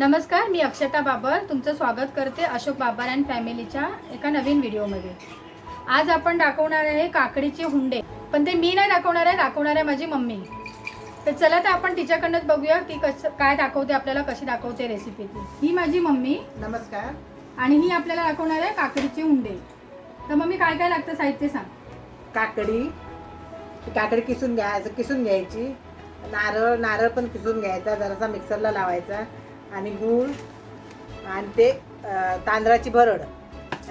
मी अक्षता बाबर. तुमचं स्वागत करते अशोक बाबर अँड फॅमिलीच्या एका नवीन व्हिडिओमध्ये आज आपण दाखवणार आहे काकडीचे हुंडे. पण ते मी नाही दाखवणार आहे दाखवणार आहे माझी मम्मी. तर चला तर आपण तिच्याकडनंच बघूया की कसं काय दाखवते आपल्याला कशी दाखवते रेसिपी ती. ही माझी मम्मी. नमस्कार. आणि ही आपल्याला दाखवणार आहे काकडीचे हुंडे. तर मम्मी काय काय लागतं साहित्य सांग. काकडी. ती काकडी किसून घ्यायचं किसून घ्यायची. नारळ नारळ पण किसून घ्यायचा जरासा मिक्सरला लावायचा. आणि गूळ आणि ते तांदळाची भरड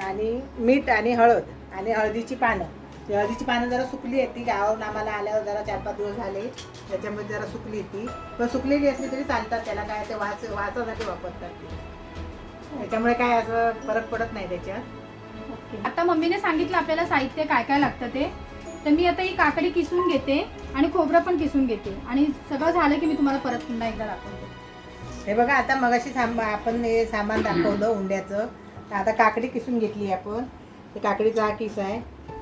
आणि मीठ आणि हळद आणि हळदीची पानं. ती हळदीची पानं जरा सुकली आहेत ती गावावरून आम्हाला आल्यावर जरा चार पाच दिवस झाले. त्याच्यामुळे जरा सुकली ती. पण सुकलेली असली तरी चालतात त्याला काय ते वाच वाचासाठी वापरतात ते. त्याच्यामुळे काय असं फरक पडत नाही त्याच्यात. आता मम्मीने सांगितलं आपल्याला साहित्य काय काय लागतं ते. तर मी आता ही काकडी किसून घेते आणि खोबरं पण किसून घेते. आणि सगळं झालं की मी तुम्हाला परत पुन्हा एकदा दाखवते. हे बघा आता मगाशी साम आपण हे सामान दाखवलं उंड्याचं. तर आता काकडी किसून घेतली आपण. ते काकडीचा हा किस आहे.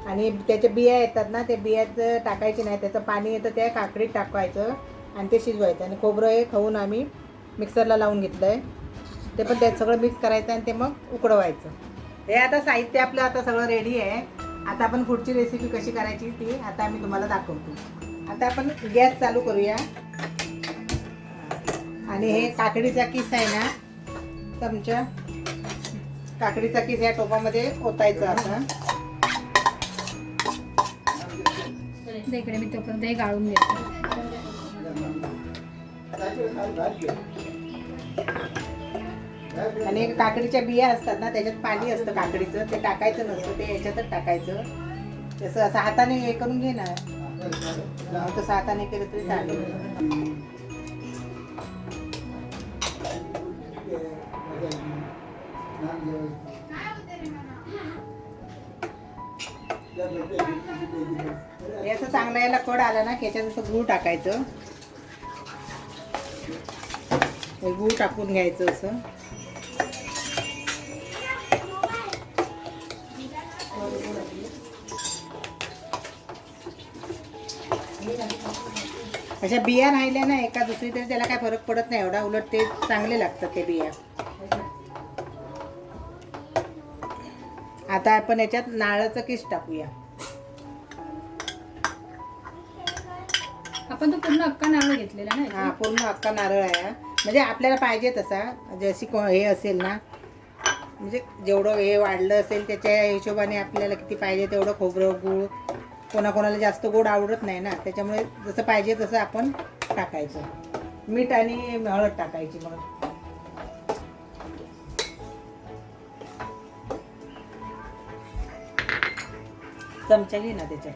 आणि त्याच्या बिया येतात ना त्या बियात टाकायचे नाही. त्याचं पाणी येतं त्या काकडीत टाकायचं आणि ते शिजवायचं. आणि खोबरं हे खाऊन आम्ही मिक्सरला लावून घेतलं आहे ते पण त्यात सगळं मिक्स करायचं आणि ते मग उकडवायचं. हे आता साहित्य आपलं आता सगळं रेडी आहे. आता आपण पुढची रेसिपी कशी करायची ती आता आम्ही तुम्हाला दाखवतो. आता आपण गॅस चालू करूया. आणि हे काकडीचा किस आहे ना चमचा. काकडीचा किस या टोपामध्ये ओतायचा आता तर इकडे मी तोपर्यंत हे गाळून घेते. आणि एक काकडीच्या बिया असतात ना त्याच्यात पाणी असतं काकडीचं. ते टाकायचं नसतं ते याच्यातच टाकायचं. तसं असं हाताने हे करून घे ना तसं हाताने केलं तरी चालेल. याचं असं चांगलं याला कड आला ना की याच्यात असं गूळ टाकायचं. गूळ टाकून घ्यायचं असं. अशा बिया राहिल्या ना एका दुसरी तरी त्याला काय फरक पडत नाही एवढा उलट ते चांगले लागतात ते बिया. आता आपण याच्यात नारळाचं किस टाकूया. आपण तो पूर्ण अक्का नारळ घेतलेला ना हा याच्यात? पूर्ण अख्खा नारळ आहे हा. म्हणजे आपल्याला पाहिजे तसा. जशी को हे असेल ना म्हणजे जेवढं हे वाढलं असेल त्याच्या हिशोबाने आपल्याला किती पाहिजे तेवढं खोबरं गूळ कोणाकोणाला जास्त गोड आवडत नाही ना. त्याच्यामुळे जसं पाहिजे तसं आपण टाकायचं. मीठ आणि हळद टाकायची मग. चमचा घे ना त्याच्यात.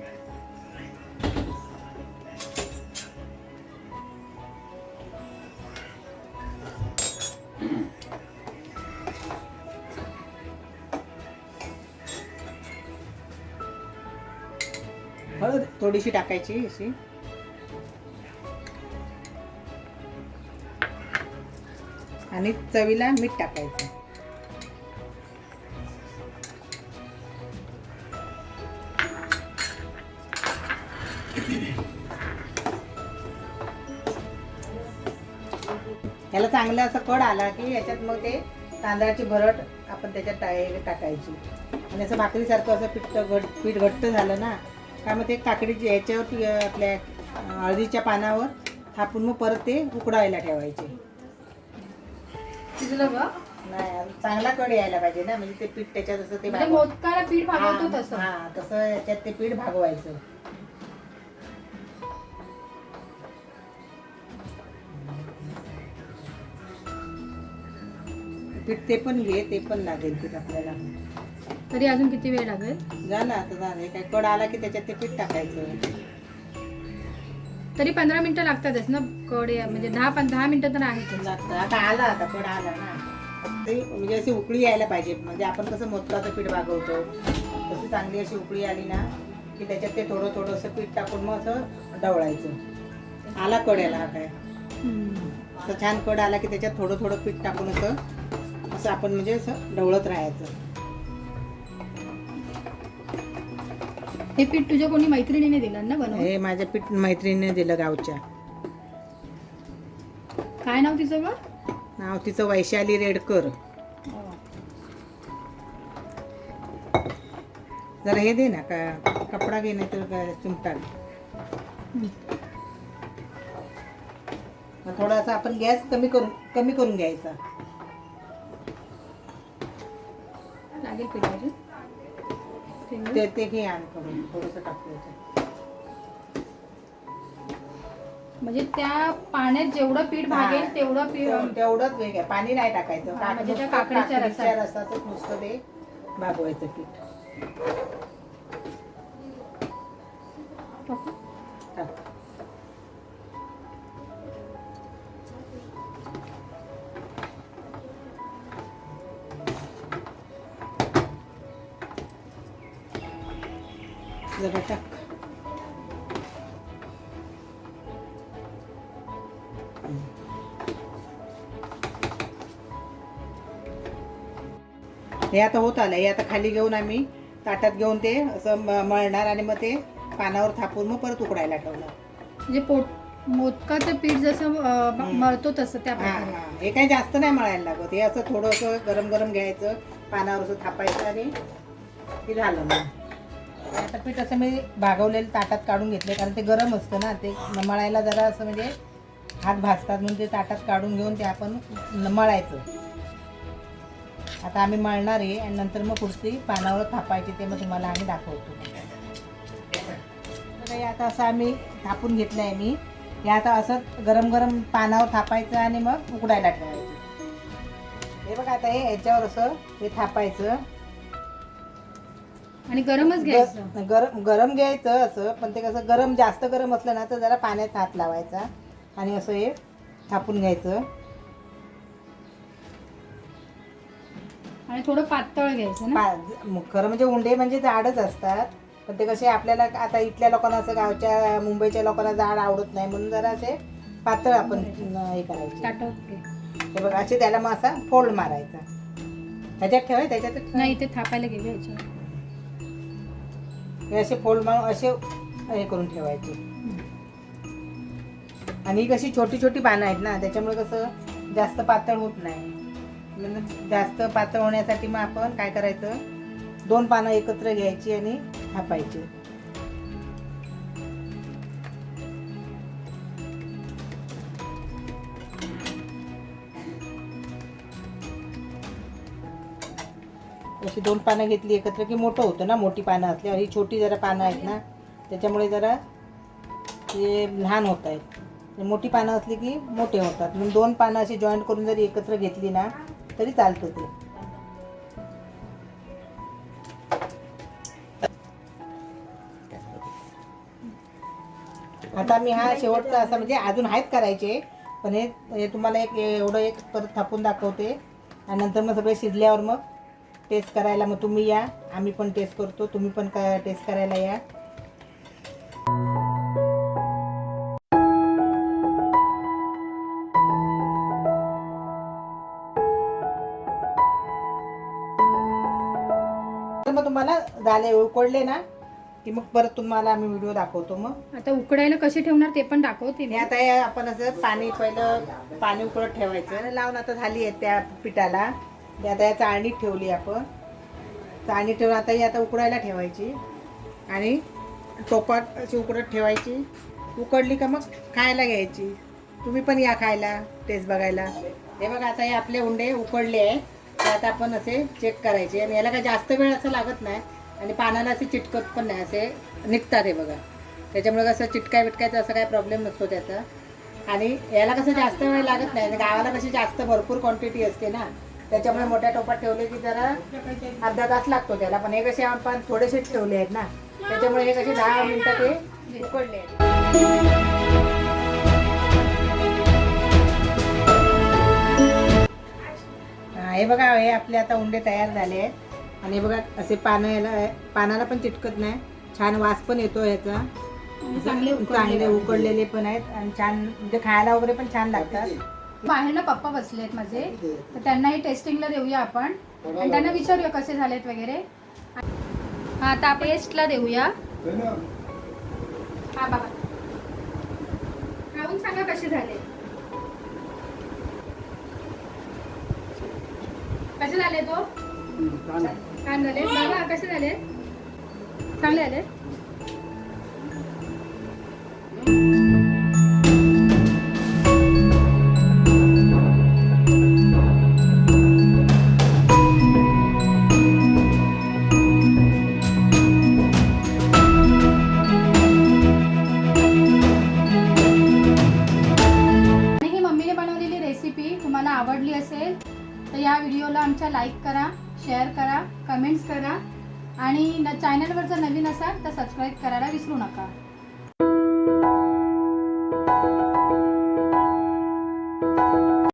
हळद थोडीशी टाकायची अशी. आणि चवीला मीठ टाकायचं. चांगलं असं कड आला की याच्यात मग ते तांदळाची भरट आपण त्याच्यात टा- टाकायची. आणि असं भाकरीसारखं असं पीठ घट पीठ घट्ट झालं ना का मग ते काकडीची याच्यावर आपल्या हळदीच्या पानावर थापून मग परत ते उकडायला ठेवायचे. शिजलं ग? नाही चांगला कड यायला पाहिजे ना म्हणजे ते पीठ त्याच्यात असं ते म्हणजे भागव- मोदकाला पीठ भागवतो तसं. हा तसं याच्यात ते पीठ भागवायचं. पीठ ते पण घे ते पण लागेल पीठ आपल्याला. तरी अजून किती वेळ लागेल? झालं आता झालं काय कड आला की त्याच्यात ते पीठ टाकायचं. तरी पंधरा मिनिटं लागतातच ना कड म्हणजे दहा पण दहा मिनिटं तर आहेत लागतं आता आला आता कड आला ना. ते म्हणजे अशी उकळी यायला पाहिजे. म्हणजे आपण कसं मोदकाचं पीठ भागवतो तशी चांगली अशी उकळी आली ना की त्याच्यात ते थोडं थोडंसं पीठ टाकून मग असं ढवळायचं आला कड याला काय. असं छान कड आला की त्याच्यात थोडं थोडं पीठ टाकून असं असं आपण म्हणजे असं ढवळत राहायचं. हे पीठ तुझ्या कोणी मैत्रिणीने दिलं ना बनवून? हे माझ्या पीठ मैत्रिणीने दिलं गावच्या. काय नाव तिचं ग? नाव तिचं वैशाली रेडकर. जरा हे दे ना का कपडा घे नाही तर चिमटा थोडासा आपण गॅस कमी करून कमी करून घ्यायचा. लागेल पिठाची शेंगूर. ते ते घे आण करून थोडंसं टाकू याच्यात. म्हणजे त्या पाण्यात जेवढं पीठ भागेल तेवढं पीठ तेव- तेवढंच वेग आहे पाणी नाही टाकायचं हा, म्हणजे त्या काकडीच्या काकडीच्या रसात. रसातच नुसतं ते भागवायचं पीठ? टाक. टाक हे आता होत आलं हे आता खाली घेऊन आम्ही ताटात घेऊन ते असं मळणार आणि मग ते पानावर थापून मग परत उकडायला ठेवणार. म्हणजे पोट मोदकाचं पीठ जसं अं. मळतो तसं त्या हा प्रकारे. हा. हे काही जास्त नाही मळायला लागत. हे असं थोडंसं गरम गरम घ्यायचं पानावर असं थापायचं आणि ते झालं मग. आता पीठ असं मी भागवलेलं ताटात काढून घेतले कारण ते गरम असतं ना ते मळायला जरा असं म्हणजे हात भाजतात म्हणून ते ताटात काढून घेऊन ते आपण मळायचं आता आम्ही मळणार आहे आणि नंतर मग पुढची पानावर थापायची ते मग तुम्हाला आम्ही दाखवतो. तर हे आता असं आम्ही थापून घेतलं आहे मी. हे आता असं गरम गरम पानावर थापायचं आणि मग उकडायला ठेवायचं. हे बघा आता हे याच्यावर असं हे थापायचं. आणि गरमच घ्यायचं. ग- गरम गरम घ्यायचं असं पण ते कसं गरम जास्त गरम असलं ना तर जरा पाण्यात हात लावायचा आणि असं हे थापून घ्यायचं. आणि थोडं पातळ घ्यायचं ना? पा म- खरं म्हणजे उंडे म्हणजे जाडच असतात पण ते कसे आपल्याला आता इथल्या लोकांना असं गावच्या मुंबईच्या लोकांना जाड आवडत नाही म्हणून जरा असे पातळ आपण न- हे करायचे. ताटवते हे बघा असे त्याला मग असा फोल्ड मारायचा. ह्याच्यात ठेवाय त्याच्यात. नाही ते थापायला गेले हे असे फोल्ड मारून असे हे करून ठेवायचे. आणि ही कशी छोटी छोटी पानं आहेत ना त्याच्यामुळे कसं जास्त पातळ होत नाही. म्हणजे जास्त पातळ होण्यासाठी मग आपण काय करायचं? दोन पानं एकत्र घ्यायची आणि थापायची. अशी दोन पानं घेतली एकत्र की मोठं होतं ना मोठी पानं असल्यावर ही छोटी जरा पानं आहेत ना त्याच्यामुळे जरा ते लहान होत आहेत. मोठी पानं असली की मोठे होतात. मग दोन पानं अशी जॉईंट करून जरी एकत्र घेतली ना तरी चालतं ते. आता मी हा शेवटचा असा म्हणजे अजून आहेत करायचे पण हे हे तुम्हाला एक एवढं एक परत थापून दाखवते. आणि नंतर मग सगळे शिजल्यावर मग टेस्ट करायला मग तुम्ही या. आम्ही पण टेस्ट करतो. तुम्ही पण टेस्ट करायला या. तर मग तुम्हाला झाले उकडले ना की मग परत तुम्हाला आम्ही व्हिडिओ दाखवतो मग. आता उकडायला कसे ठेवणार ते पण दाखवते मी. आता आपण असं पाणी पहिलं पाणी उकळत ठेवायचं. लावून आता झाली आहे त्या पिठाला. आता या चाळणीत ठेवली आपण. चाळणीत ठेवून आता ही आता उकडायला ठेवायची. आणि टोपात अशी उकडत ठेवायची. उकडली का मग खायला घ्यायची. तुम्ही पण या खायला टेस्ट बघायला. हे बघा आता हे आपले उंडे उकडले आहे ते आता आपण असे चेक करायचे. आणि याला काय जास्त वेळ असं लागत नाही. आणि पानाला असे चिटकत पण नाही. असे निघतात हे बघा. त्याच्यामुळे कसं चिटकाय बिटकायचा असा काही प्रॉब्लेम नसतो त्याचा. आणि याला कसं जास्त वेळ लागत नाही. आणि गावाला कशी जास्त भरपूर क्वांटिटी असते ना. त्याच्यामुळे मोठ्या टोपात ठेवले की जरा अर्धा तास लागतो त्याला. पण हे कसे आपण थोडेसेच ठेवले आहेत ना त्याच्यामुळे हे कसे दहा मिनिटं ते उकडले हा, बघा हे आपले आता उंडे तयार झाले आहेत. आणि हे बघा असे पानं याला पानाला पण चिटकत नाही. छान वास पण येतो याचा चांगले चांगले उकडलेले पण आहेत. आणि छान म्हणजे खायला वगैरे पण छान लागतात. बाहेर ना पप्पा बसले आहेत माझे. तर त्यांनाही टेस्टिंगला देऊया आपण. आणि त्यांना विचारूया कसे झालेत वगैरे. हा आता आपण टेस्टला देऊया. हा बघा. खाऊन सांगा कसे झाले. कसे झाले तो? छान झाले. बाबा कसे झाले? चांगले झाले आमच्या लाईक करा शेअर करा कमेंट्स करा. आणि न चॅनलवर जर नवीन असाल तर सबस्क्राईब करायला विसरू नका.